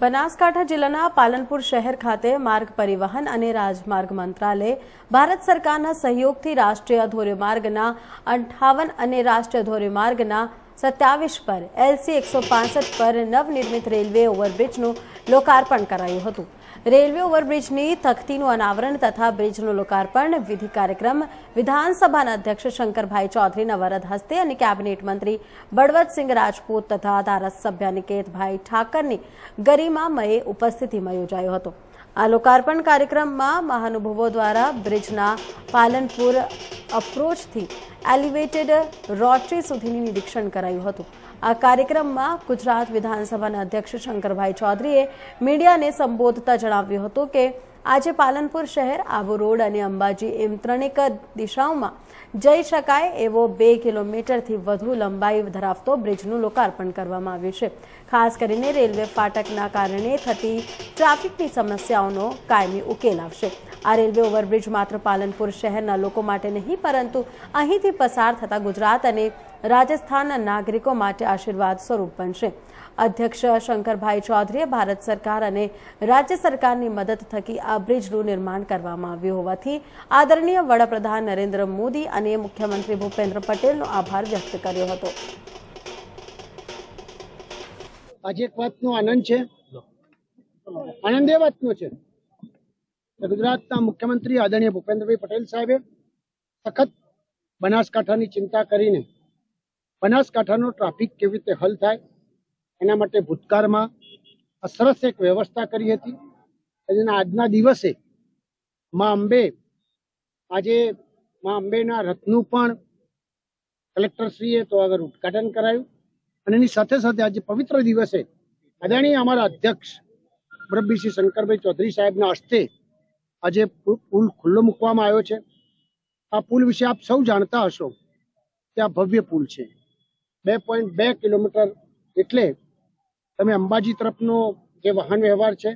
બનાસકાંઠા જિલ્લાના પાલનપુર શહેર ખાતે માર્ગ પરિવહન અને રાજમાર્ગ મંત્રાલય ભારત સરકારના સહયોગથી રાષ્ટ્રીય ધોરીમાર્ગના અંઠાવન અને રાષ્ટ્રીય ધોરીમાર્ગના સત્યાવીસ પર એલસી એકસો પર નવનિર્મિત રેલવે ઓવરબ્રિજનું લોકાર્પણ કરાયું હતું. રેલવે ઓવરબ્રિજની તકતીનું અનાવરણ તથા બ્રિજનું લોકાર્પણ, વિધિ કાર્યક્રમ, વિધાનસભાના અધ્યક્ષ શંકરભાઈ ચૌધરીના વરદ હસ્તે અને કેબિનેટ મંત્રી બળવંતસિંહ રાજપૂત તથા ધારાસભ્ય નિકેતભાઈ ઠાકરની ગરિમામયે ઉપસ્થિતિમાં યોજાયો હતો. આ લોકાર્પણ કાર્યક્રમમાં મહાનુભવો દ્વારા બ્રિજના પાલનપુર અપ્રોચથી એલિવેટેડ રોટરી સુધીની નિરીક્ષણ કરાયું હતું. આ કાર્યક્રમમાં ગુજરાત વિધાનસભાના અધ્યક્ષ શંકરભાઈ ચૌધરીએ મીડિયાને સંબોધતા જણાવ્યું હતું કે આજે પાલનપુર શહેર આબુ રોડ અને અંબાજી એમ ત્રણેક દિશાઓમાં જઈ શકાય એવો બે કિલોમીટરથી વધુ લંબાઈ ધરાવતો બ્રિજનું લોકાર્પણ કરવામાં આવ્યું છે. ખાસ કરીને રેલવે ફાટકના કારણે થતી ટ્રાફિકની સમસ્યાઓનો કાયમી ઉકેલ આવશે. આ રેલવે ઓવરબ્રિજ માત્ર પાલનપુર શહેરના લોકો માટે નહીં, પરંતુ અહીંથી પસાર થતા ગુજરાત અને રાજસ્થાનના નાગરિકો માટે આશીર્વાદ સ્વરૂપ બનશે. અધ્યક્ષ શંકરભાઈ ચૌધરીએ ભારત સરકાર અને રાજ્ય સરકારની મદદ થકી આ બ્રિજનું નિર્માણ કરવામાં આવ્યું હોવાથી આદરણીય વડાપ્રધાન નરેન્દ્ર મોદી અને મુખ્યમંત્રી ભૂપેન્દ્ર પટેલનો આભાર વ્યક્ત કર્યો હતો. આજે એક વાતનો આનંદ છે. આનંદ એ વાતનો છે ગુજરાતના મુખ્યમંત્રી આદરણીય ભૂપેન્દ્રભાઈ પટેલ સાહેબે સખત બનાસકાંઠાની ચિંતા કરીને બનાસકાંઠાનો ટ્રાફિક કેવી રીતે હલ થાય, એના માટે ભૂતકાળમાં સરસ એક વ્યવસ્થા કરી હતી. અને આજના દિવસે મા અંબે, આજે મા અંબેના રથનું પણ કલેક્ટરશ્રીએ તો આગળ ઉદઘાટન કરાયું. અને એની સાથે સાથે આજે પવિત્ર દિવસે અદાણી અમારા અધ્યક્ષ મુરબ્બીશ્રી શંકરભાઈ ચૌધરી સાહેબના હસ્તે આજે પુલ ખુલ્લો મૂકવામાં આવ્યો છે. આ પુલ વિશે આપ સૌ જાણતા હશો કે આ ભવ્ય પુલ છે. બે પોઈન્ટ બે કિલોમીટર એટલે તમે અંબાજી તરફનો જે વાહન વ્યવહાર છે,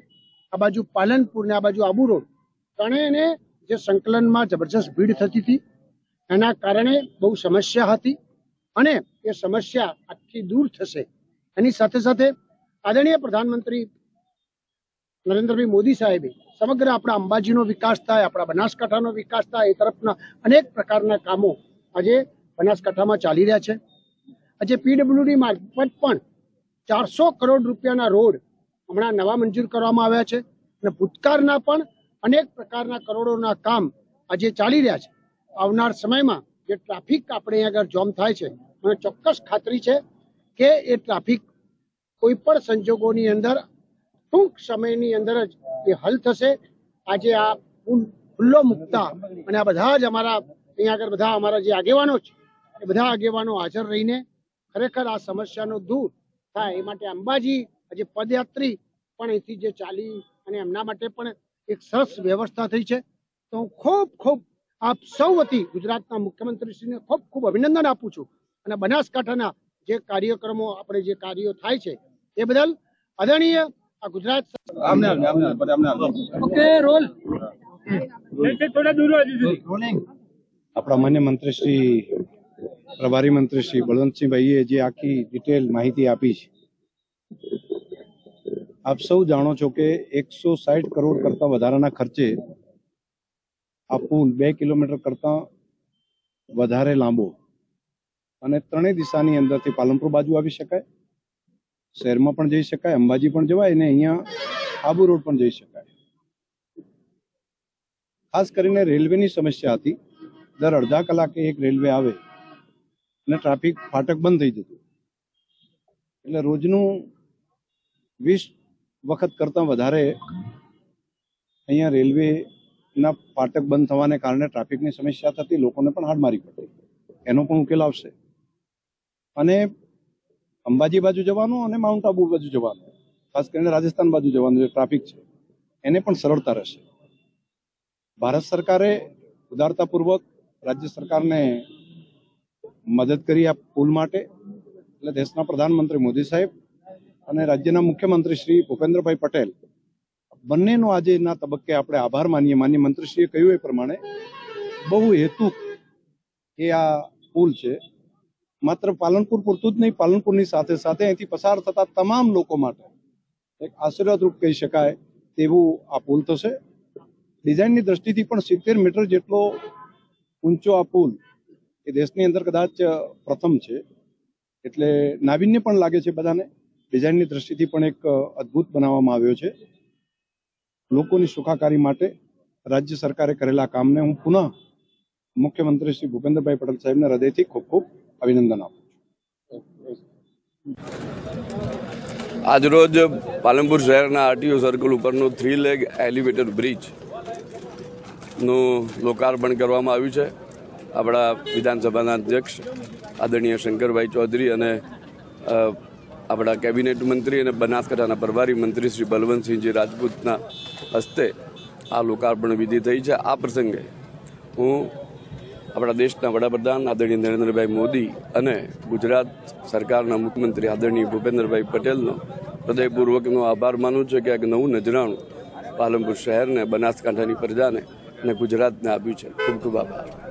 આ બાજુ પાલનપુર ને આ બાજુ આબુ રોડ, ત્રણેયને જે સંકલનમાં જબરજસ્ત ભીડ થતી હતી, એના કારણે બહુ સમસ્યા હતી અને એ સમસ્યા આખી દૂર થશે. એની સાથે સાથે આદરણીય પ્રધાનમંત્રી નરેન્દ્રભાઈ મોદી સાહેબે સમગ્ર આપણા અંબાજીનો વિકાસ થાય, આપણા બનાસકાંઠાનો વિકાસ થાય, એ તરફના અનેક પ્રકારના કામો આજે બનાસકાંઠામાં ચાલી રહ્યા છે. આજે પીડબ્લ્યુડી મારફત પણ ચારસો કરોડ રૂપિયાના રોડ હમણાં નવા મંજૂર કરવામાં આવ્યા છે અને ભૂતકાળના પણ અનેક પ્રકારના કરોડોના કામ આજે ચાલી રહ્યા છે. આવનાર સમયમાં જે ટ્રાફિક આપણે અહીં આગળ જોમ થાય છે, મને ચોક્કસ ખાતરી છે કે એ ટ્રાફિક કોઈ પણ સંજોગોની અંદર, ટૂંક સમયની અંદર જ એ હલ થશે. આજે આ પુલ ખુલ્લો મૂકતા અને આ બધા જ અમારા, અહીંયા આગળ બધા અમારા જે આગેવાનો છે, એ બધા આગેવાનો હાજર રહીને ખરેખર આ સમસ્યાનો દૂર થાય એ માટે અંબાજી આજે પદયાત્રી પણ અહીંથી જે ચાલી અને એમના માટે પણ એક સરસ વ્યવસ્થા થઈ છે. તો હું ખૂબ ખૂબ આપ સૌ વતી ગુજરાતના મુખ્યમંત્રીશ્રીને ખૂબ ખૂબ અભિનંદન આપું છું. અને બનાસકાંઠાના જે કાર્યક્રમો આપણે જે કાર્યો થાય છે એ બદલ આદરણીય આ ગુજરાત આપણા માન્ય મંત્રી શ્રી પ્રભારી મંત્રી શ્રી બળવંતસિંહભાઈએ જે આખી ડિટેલ માહિતી આપી છે, આપ સૌ જાણો છો કે એકસો સાઠ કરોડ કરતા વધારાના ખર્ચે આ પુલ બે કિલોમીટર કરતા વધારે લાંબો. અને ત્રણેય દિશાની અંદરથી પાલનપુર બાજુ આવી શકાય, શહેરમાં પણ જઈ શકાય, અંબાજી પણ જવાય અને અહીંયા આબુ રોડ પણ જઈ શકાય. ખાસ કરીને રેલવેની સમસ્યા હતી. દર અડધા કલાકે એક રેલવે આવે અને ટ્રાફિક ફાટક બંધ થઈ જતું. એટલે રોજનું વીસ વખત કરતાં વધારે અહીંયા રેલવેના ફાટક બંધ થવાને કારણે ટ્રાફિકની સમસ્યા થતી લોકોને પણ હાડમારી પડતી એનો પણ ઉકેલ આવશે. અને અંબાજી બાજુ જવાનું અને માઉન્ટ આબુ બાજુ જવાનું. ખાસ કરીને રાજસ્થાન બાજુ જવાનું જે ટ્રાફિક છે. એને પણ સરળતા રહેશે. ભારત સરકારે ઉદારતાપૂર્વક રાજ્ય સરકારને મદદ કરી આ પુલ માટે. એટલે દેશના પ્રધાનમંત્રી મોદી સાહેબ અને રાજ્યના મુખ્યમંત્રી શ્રી ભૂપેન્દ્રભાઈ પટેલ. બંનેનો આજેના તબક્કે આપણે આભાર માનીએ. માન્ય મંત્રીશ્રીએ કહ્યું એ પ્રમાણે, બહુ હેતુ એ આ પુલ છે. માત્ર પાલનપુર પૂરતું જ નહીં, પાલનપુરની સાથે સાથે અહીંથી પસાર થતા તમામ લોકો માટે એક આશીર્વાદરૂપ કહી શકાય તેવું આ પુલ થશે. ડિઝાઇનની દ્રષ્ટિથી પણ સિત્તેર મીટર જેટલો ઊંચો આ પુલ એ દેશની અંદર કદાચ પ્રથમ છે. એટલે નાવીન્ય પણ લાગે છે બધાને. ડિઝાઇનની દ્રષ્ટિથી પણ એક અદ્ભુત બનાવવામાં આવ્યો છે. લોકોની સુખાકારી માટે રાજ્ય સરકારે કરેલા કામને હું પુનઃ મુખ્યમંત્રી શ્રી ભૂપેન્દ્રભાઈ પટેલ સાહેબને હૃદયથી ખૂબ ખૂબ અભિનંદન આપું આજરોજ પાલનપુર શહેરના આરટીઓ સર્કલ ઉપરનું થ્રી લેગ એલિવેટેડ બ્રિજનું લોકાર્પણ કરવામાં આવ્યું છે. આપણા વિધાનસભાના અધ્યક્ષ આદરણીય શંકરભાઈ ચૌધરી અને આપણા કેબિનેટ મંત્રી અને બનાસકાંઠાના પ્રભારી મંત્રી શ્રી બલવંતસિંહજી રાજપૂતના હસ્તે આ લોકાર્પણ વિધિ થઈ છે. આ પ્રસંગે હું આપણા દેશના વડાપ્રધાન આદરણીય નરેન્દ્રભાઈ મોદી અને ગુજરાત સરકારના મુખ્યમંત્રી આદરણીય ભૂપેન્દ્રભાઈ પટેલનો હૃદયપૂર્વકનો આભાર માનું છું. કે એક નવું નજરાણું પાલનપુર શહેરને બનાસકાંઠાની પ્રજાને અને ગુજરાતને આપ્યું છે. ખૂબ ખૂબ આભાર.